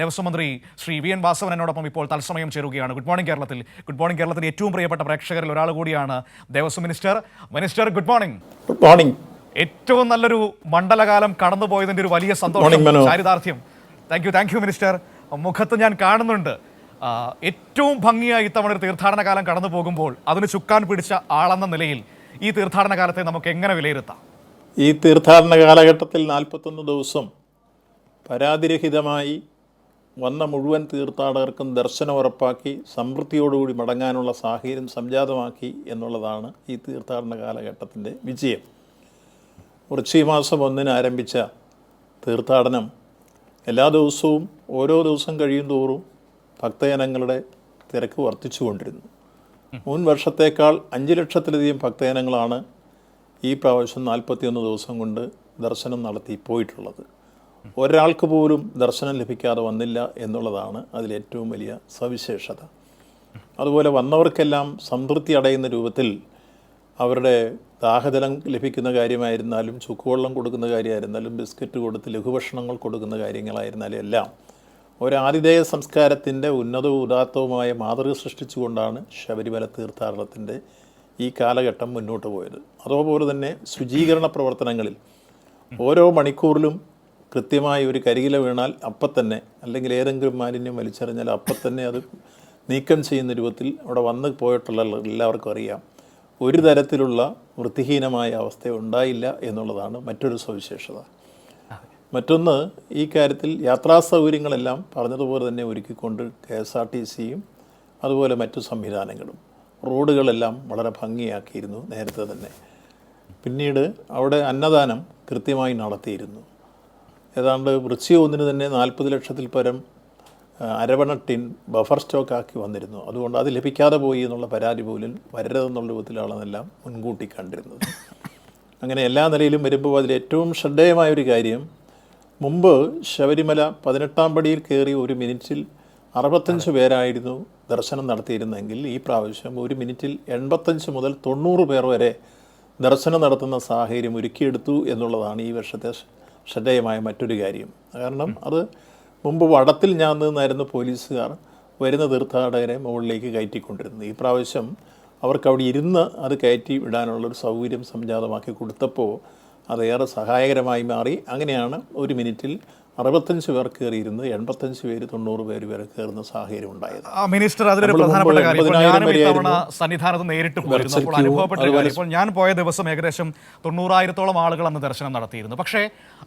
ദേവസ്വം മന്ത്രി Shri V N Vasavan എന്നോടൊപ്പം ഇപ്പോൾ തത്സമയം ചേരുകയാണ്. ഗുഡ് മോർണിംഗ് കേരളത്തിൽ. ഗുഡ് മോർണിംഗ് കേരളത്തിൽ ഏറ്റവും പ്രിയപ്പെട്ട പ്രേക്ഷകരിൽ ഒരാൾ കൂടിയാണ് Devaswom minister. Minister good morning good morning ഏറ്റവും നല്ലൊരു മണ്ഡലകാലം കടന്നുപോയതിന്റെ ഒരു വലിയ സന്തോഷം. ചാരിതാർത്ഥ്യം. Thank you thank you minister. മുഖത്ത് ഞാൻ കാണുന്നുണ്ട്. ഏറ്റവും ഭംഗിയായി ഇത്തവണ ഒരു തീർത്ഥാടന കാലം കടന്നു പോകുമ്പോൾ അതിന് ചുക്കാൻ പിടിച്ച ആളെന്ന നിലയിൽ ഈ തീർത്ഥാടന കാലത്തെ നമുക്ക് എങ്ങനെ വിലയിരുത്താം? ഈ തീർത്ഥാടന കാലഘട്ടത്തിൽ നാൽപ്പത്തൊന്ന് ദിവസം പരാതിരഹിതമായി വന്ന മുഴുവൻ തീർത്ഥാടകർക്കും ദർശനം ഉറപ്പാക്കി സമൃദ്ധിയോടുകൂടി മടങ്ങാനുള്ള സാഹചര്യം സംജാതമാക്കി എന്നുള്ളതാണ് ഈ തീർത്ഥാടന കാലഘട്ടത്തിന്റെ വിജയം. വൃശ്ചിക മാസം ഒന്നിന് ആരംഭിച്ച തീർത്ഥാടനം എല്ലാ ദിവസവും ഓരോ ദിവസം കഴിയും തോറും ഭക്തജനങ്ങളുടെ തിരക്ക് വർദ്ധിച്ചുകൊണ്ടിരുന്നു മുൻ വർഷത്തേക്കാൾ അഞ്ച് ലക്ഷത്തിലധികം ഭക്തജനങ്ങളാണ് ഈ പ്രാവശ്യം നാൽപ്പത്തിയൊന്ന് ദിവസം കൊണ്ട് ദർശനം നടത്തി പോയിട്ടുള്ളത്. ഒരാൾക്ക് പോലും ദർശനം ലഭിക്കാതെ വന്നില്ല എന്നുള്ളതാണ് അതിലേറ്റവും വലിയ സവിശേഷത. അതുപോലെ വന്നവർക്കെല്ലാം സംതൃപ്തി അടയുന്ന രൂപത്തിൽ അവരുടെ ദാഹജലം ലഭിക്കുന്ന കാര്യമായിരുന്നാലും ചുക്കുവെള്ളം കൊടുക്കുന്ന കാര്യമായിരുന്നാലും ബിസ്ക്കറ്റ് കൊടുത്ത് ലഘുഭക്ഷണങ്ങൾ കൊടുക്കുന്ന കാര്യങ്ങളായിരുന്നാലും എല്ലാം ഒരാതിഥേയ സംസ്കാരത്തിന്റെ ഉന്നതവും ഉദാത്തവുമായ മാതൃക സൃഷ്ടിച്ചുകൊണ്ടാണ് ശബരിമല തീർത്ഥാടനത്തിന്റെ ഈ കാലഘട്ടം മുന്നോട്ട് പോയത്. അതുപോലെ തന്നെ ശുചീകരണ പ്രവർത്തനങ്ങളിൽ ഓരോ മണിക്കൂറിലും കൃത്യമായി ഒരു കരികില വീണാൽ അപ്പം തന്നെ അല്ലെങ്കിൽ ഏതെങ്കിലും മാലിന്യം വലിച്ചെറിഞ്ഞാൽ അപ്പം തന്നെ അത് നീക്കം ചെയ്യുന്ന രൂപത്തിൽ അവിടെ വന്ന് പോയിട്ടുള്ള എല്ലാവർക്കും അറിയാം. ഒരു തരത്തിലുള്ള വൃത്തിഹീനമായ അവസ്ഥ ഉണ്ടായില്ല എന്നുള്ളതാണ് മറ്റൊരു സവിശേഷത. മറ്റൊന്ന് ഈ കാര്യത്തിൽ യാത്രാ സൗകര്യങ്ങളെല്ലാം പറഞ്ഞതുപോലെ തന്നെ ഒരുക്കിക്കൊണ്ട് കെ എസ് ആർ ടി സിയും അതുപോലെ മറ്റു സംവിധാനങ്ങളും റോഡുകളെല്ലാം വളരെ ഭംഗിയാക്കിയിരുന്നു നേരത്തെ തന്നെ. പിന്നീട് അവിടെ അന്നദാനം കൃത്യമായി നടത്തിയിരുന്നു. ഏതാണ്ട് വൃശ്ചിക ഒന്നിന് തന്നെ നാൽപ്പത് ലക്ഷത്തിൽ പരം അരവണ ടിൻ ബഫർ സ്റ്റോക്ക് ആക്കി വന്നിരുന്നു. അതുകൊണ്ട് അത് ലഭിക്കാതെ പോയി എന്നുള്ള പരാതി പോലും വരരുതെന്നുള്ള രൂപത്തിലാണെന്നെല്ലാം മുൻകൂട്ടി കണ്ടിരുന്നത്. അങ്ങനെ എല്ലാ നിലയിലും വരുമ്പോൾ അതിൽ ഏറ്റവും ശ്രദ്ധേയമായ ഒരു കാര്യം മുമ്പ് ശബരിമല പതിനെട്ടാം പടിയിൽ കയറി ഒരു മിനിറ്റിൽ അറുപത്തഞ്ച് പേരായിരുന്നു ദർശനം നടത്തിയിരുന്നെങ്കിൽ ഈ പ്രാവശ്യം ഒരു മിനിറ്റിൽ എൺപത്തഞ്ച് മുതൽ തൊണ്ണൂറ് പേർ വരെ ദർശനം നടത്തുന്ന സാഹചര്യം ഒരുക്കിയെടുത്തു എന്നുള്ളതാണ് ഈ വർഷത്തെ ശ്രദ്ധേയമായ മറ്റൊരു കാര്യം. കാരണം അത് മുമ്പ് വടത്തിൽ ഞാൻ നിന്നായിരുന്നു പോലീസുകാർ വരുന്ന തീർത്ഥാടകരെ മുകളിലേക്ക് കയറ്റിക്കൊണ്ടിരുന്നത്. ഈ പ്രാവശ്യം അവർക്ക് അവിടെ ഇരുന്ന് അത് കയറ്റി വിടാനുള്ളൊരു സൗകര്യം സംജാതമാക്കി കൊടുത്തപ്പോൾ അതേറെ സഹായകരമായി മാറി. അങ്ങനെയാണ് ഒരു മിനിറ്റിൽ അറുപത്തഞ്ച് പേർ കയറിയിരുന്ന് എൺപത്തഞ്ച് പേര് തൊണ്ണൂറ് പേര് വരെ കയറുന്ന സാഹചര്യം ഉണ്ടായത്. മിനിസ്റ്റർ അതിലൊരു പ്രധാനപ്പെട്ട കാര്യം. സന്നിധാനത്ത് നേരിട്ട് പോയിരുന്നു. അപ്പോൾ അനുഭവപ്പെട്ട കാര്യം ഇപ്പോൾ ഞാൻ പോയ ദിവസം ഏകദേശം തൊണ്ണൂറായിരത്തോളം ആളുകൾ അന്ന് ദർശനം നടത്തിയിരുന്നു. പക്ഷേ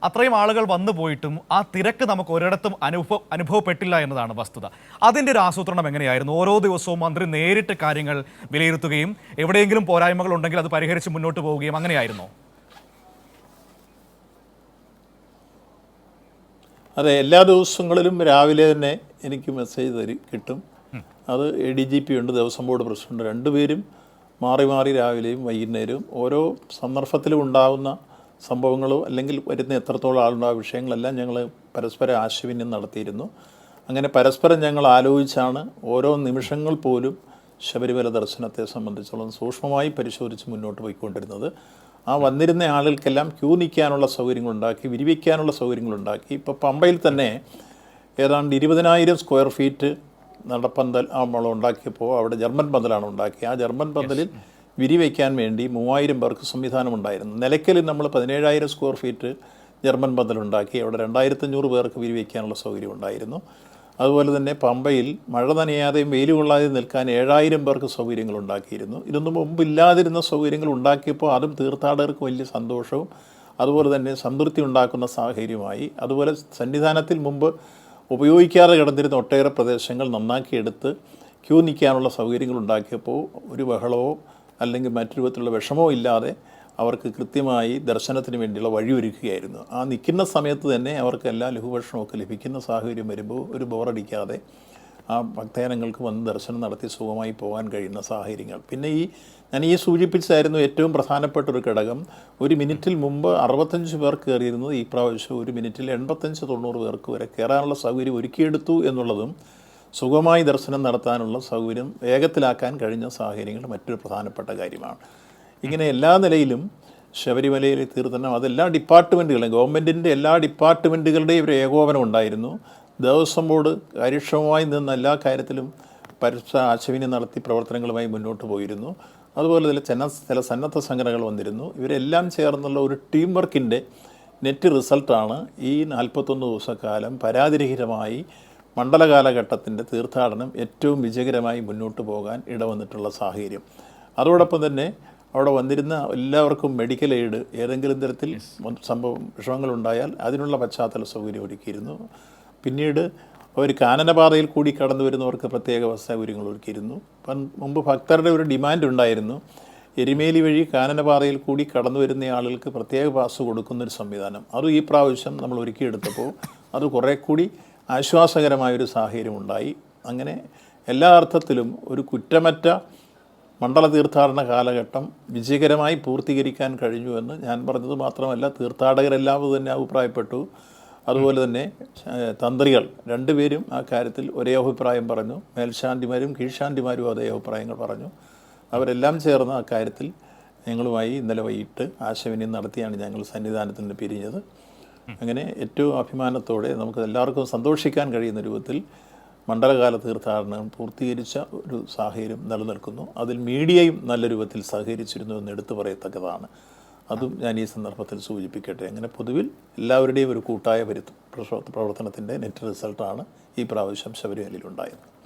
അത്രയും ആളുകൾ വന്നു പോയിട്ടും ആ തിരക്ക് നമുക്ക് ഒരിടത്തും അനുഭവ അനുഭവപ്പെട്ടില്ല എന്നതാണ് വസ്തുത. അതിന്റെ ഒരു ആസൂത്രണം എങ്ങനെയായിരുന്നു? ഓരോ ദിവസവും മന്ത്രി നേരിട്ട് കാര്യങ്ങൾ വിലയിരുത്തുകയും എവിടെയെങ്കിലും പോരായ്മകൾ ഉണ്ടെങ്കിൽ അത് പരിഹരിച്ച് മുന്നോട്ട് പോവുകയും അങ്ങനെയായിരുന്നോ? അതെ എല്ലാ ദിവസങ്ങളിലും രാവിലെ തന്നെ എനിക്ക് മെസ്സേജ് തരി കിട്ടും. അത് എ ഡി ജി പി ഉണ്ട് ദേവസ്വം ബോർഡ് പ്രസിഡന്റ്. രണ്ടുപേരും മാറി മാറി രാവിലെയും വൈകുന്നേരവും ഓരോ സന്ദർഭത്തിലും ഉണ്ടാകുന്ന സംഭവങ്ങളോ അല്ലെങ്കിൽ വരുന്ന എത്രത്തോളം ആളുണ്ടാകും വിഷയങ്ങളെല്ലാം ഞങ്ങൾ പരസ്പരം ആശയവിനിമയം നടത്തിയിരുന്നു. അങ്ങനെ പരസ്പരം ഞങ്ങൾ ആലോചിച്ചാണ് ഓരോ നിമിഷങ്ങൾ പോലും ശബരിമല ദർശനത്തെ സംബന്ധിച്ചോളം സൂക്ഷ്മമായി പരിശോധിച്ച് മുന്നോട്ട് പോയിക്കൊണ്ടിരുന്നത്. ആ വന്നിരുന്ന ആളുകൾക്കെല്ലാം ക്യൂ നിൽക്കാനുള്ള സൗകര്യങ്ങളുണ്ടാക്കി വിരിവയ്ക്കാനുള്ള സൗകര്യങ്ങളുണ്ടാക്കി. ഇപ്പോൾ പമ്പയിൽ തന്നെ ഏതാണ്ട് ഇരുപതിനായിരം സ്ക്വയർ ഫീറ്റ് നടപ്പന്തൽ നമ്മൾ ഉണ്ടാക്കിയപ്പോൾ അവിടെ ജർമ്മൻ പന്തലാണ് ഉണ്ടാക്കി ആ ജർമ്മൻ പന്തലിൽ വിരിവയ്ക്കാൻ വേണ്ടി മൂവായിരം പേർക്ക് സംവിധാനം ഉണ്ടായിരുന്നു നിലയ്ക്കലിൽ നമ്മൾ പതിനേഴായിരം സ്ക്വയർ ഫീറ്റ് ജർമ്മൻ പന്തൽ ഉണ്ടാക്കി. അവിടെ രണ്ടായിരത്തഞ്ഞൂറ് പേർക്ക് വിരിവയ്ക്കാനുള്ള സൗകര്യം ഉണ്ടായിരുന്നു അതുപോലെ തന്നെ പമ്പയിൽ മഴ നനയാതെയും വെയിൽ കൊള്ളാതെയും നിൽക്കാൻ ഏഴായിരം പേർക്ക് സൗകര്യങ്ങൾ ഉണ്ടാക്കിയിരുന്നു. ഇതൊന്നും മുമ്പ് ഇല്ലാതിരുന്ന സൗകര്യങ്ങൾ ഉണ്ടാക്കിയപ്പോൾ അതും തീർത്ഥാടകർക്ക് വലിയ സന്തോഷവും അതുപോലെ തന്നെ സംതൃപ്തി ഉണ്ടാക്കുന്ന സാഹചര്യമായി അതുപോലെ സന്നിധാനത്തിൽ മുമ്പ് ഉപയോഗിക്കാതെ കിടന്നിരുന്ന ഒട്ടേറെ പ്രദേശങ്ങൾ നന്നാക്കിയെടുത്ത് ക്യൂ നിൽക്കാനുള്ള സൗകര്യങ്ങൾ ഉണ്ടാക്കിയപ്പോൾ ഒരു ബഹളമോ അല്ലെങ്കിൽ മറ്റു രൂപത്തിലുള്ള വിഷമോ ഇല്ലാതെ അവർക്ക് കൃത്യമായി ദർശനത്തിന് വേണ്ടിയുള്ള വഴിയൊരുക്കുകയായിരുന്നു. ആ നിൽക്കുന്ന സമയത്ത് തന്നെ അവർക്ക് എല്ലാ ലഘുഭക്ഷണമൊക്കെ ലഭിക്കുന്ന സാഹചര്യം വരുമ്പോൾ ഒരു ബോറടിക്കാതെ ആ ഭക്തജനങ്ങൾക്ക് വന്ന് ദർശനം നടത്തി സുഖമായി പോകാൻ കഴിയുന്ന സാഹചര്യങ്ങൾ. പിന്നെ ഈ ഞാൻ ഈ സൂചിപ്പിച്ചായിരുന്നു ഏറ്റവും പ്രധാനപ്പെട്ട ഒരു ഘടകം. ഒരു മിനിറ്റിൽ മുമ്പ് അറുപത്തഞ്ച് പേർ കയറിയിരുന്നത് ഈ പ്രാവശ്യം ഒരു മിനിറ്റിൽ എൺപത്തഞ്ച് തൊണ്ണൂറ് പേർക്ക് വരെ കയറാനുള്ള സൗകര്യം ഒരുക്കിയെടുത്തു എന്നുള്ളതും സുഖമായി ദർശനം നടത്താനുള്ള സൗകര്യം വേഗത്തിലാക്കാൻ കഴിഞ്ഞ സാഹചര്യങ്ങൾ മറ്റൊരു പ്രധാനപ്പെട്ട കാര്യമാണ്. ഇങ്ങനെ എല്ലാ നിലയിലും ശബരിമലയിലെ തീർത്ഥാടനം അതെല്ലാ ഡിപ്പാർട്ട്മെന്റുകളും ഗവൺമെന്റിന്റെ എല്ലാ ഡിപ്പാർട്ട്മെന്റുകളുടെയും ഒരു ഏകോപനം ഉണ്ടായിരുന്നു. ദേവസ്വം ബോർഡ് കാര്യക്ഷമമായി നിന്ന് എല്ലാ കാര്യത്തിലും പരസ്പര ആശയവിനിമയം നടത്തി പ്രവർത്തനങ്ങളുമായി മുന്നോട്ട് പോയിരുന്നു. അതുപോലെ തന്നെ ചെന്ന ചില സന്നദ്ധ സംഘടനകൾ വന്നിരുന്നു. ഇവരെല്ലാം ചേർന്നുള്ള ഒരു ടീം വർക്കിന്റെ നെറ്റ് റിസൾട്ടാണ് ഈ നാൽപ്പത്തൊന്ന് ദിവസക്കാലം പരാതിരഹിതമായി മണ്ഡല കാലഘട്ടത്തിന്റെ തീർത്ഥാടനം ഏറ്റവും വിജയകരമായി മുന്നോട്ട് പോകാൻ ഇടവന്നിട്ടുള്ള സാഹചര്യം. അതോടൊപ്പം തന്നെ അവിടെ വന്നിരുന്ന എല്ലാവർക്കും മെഡിക്കൽ എയ്ഡ് ഏതെങ്കിലും തരത്തിൽ സംഭവം വിഷമങ്ങളുണ്ടായാൽ അതിനുള്ള പശ്ചാത്തല സൗകര്യം ഒരുക്കിയിരുന്നു. പിന്നീട് അവർ കാനനപാതയിൽ കൂടി കടന്നു വരുന്നവർക്ക് പ്രത്യേക സൗകര്യങ്ങൾ ഒരുക്കിയിരുന്നു. മുമ്പ് ഭക്തരുടെ ഒരു ഡിമാൻഡ് ഉണ്ടായിരുന്നു. എരുമേലി വഴി കാനനപാതയിൽ കൂടി കടന്നു വരുന്ന ആളുകൾക്ക് പ്രത്യേക പാസ് കൊടുക്കുന്നൊരു സംവിധാനം. അത് ഈ പ്രാവശ്യം നമ്മൾ ഒരുക്കിയെടുത്തപ്പോൾ അത് കുറേ കൂടി ആശ്വാസകരമായൊരു സാഹചര്യം ഉണ്ടായി അങ്ങനെ എല്ലാ അർത്ഥത്തിലും ഒരു കുറ്റമറ്റ മണ്ഡല തീർത്ഥാടന കാലഘട്ടം വിജയകരമായി പൂർത്തീകരിക്കാൻ കഴിഞ്ഞു എന്ന് ഞാൻ പറഞ്ഞത് മാത്രമല്ല തീർത്ഥാടകരെല്ലാം തന്നെ അഭിപ്രായപ്പെട്ടു. അതുപോലെ തന്നെ തന്ത്രികൾ രണ്ടുപേരും ആ കാര്യത്തിൽ ഒരേ അഭിപ്രായം പറഞ്ഞു. മേൽശാന്തിമാരും കീഴ്ശാന്തിമാരും അതേ അഭിപ്രായങ്ങൾ പറഞ്ഞു. അവരെല്ലാം ചേർന്ന് ആ കാര്യത്തിൽ ഞങ്ങളുമായി ഇന്നലെ വൈകിട്ട് ആശയവിനിമയം നടത്തിയാണ് ഞങ്ങൾ സന്നിധാനത്തിൽ നിന്ന് പിരിഞ്ഞത്. അങ്ങനെ ഏറ്റവും അഭിമാനത്തോടെ നമുക്ക് എല്ലാവർക്കും സന്തോഷിക്കാൻ കഴിയുന്ന രൂപത്തിൽ മണ്ഡലകാല തീർത്ഥാടനം പൂർത്തീകരിച്ച ഒരു സാഹചര്യം നിലനിൽക്കുന്നു. അതിൽ മീഡിയയും നല്ല രൂപത്തിൽ സഹകരിച്ചിരുന്നു എന്ന് എടുത്തു പറയത്തക്കതാണ്. അതും ഞാൻ ഈ സന്ദർഭത്തിൽ സൂചിപ്പിക്കട്ടെ. അങ്ങനെ പൊതുവിൽ എല്ലാവരുടെയും ഒരു കൂട്ടായ പരി പ്രവർത്തനത്തിന്റെ നെറ്റ് റിസൾട്ടാണ് ഈ പ്രാവശ്യം ശബരിമലയിൽ ഉണ്ടായത്.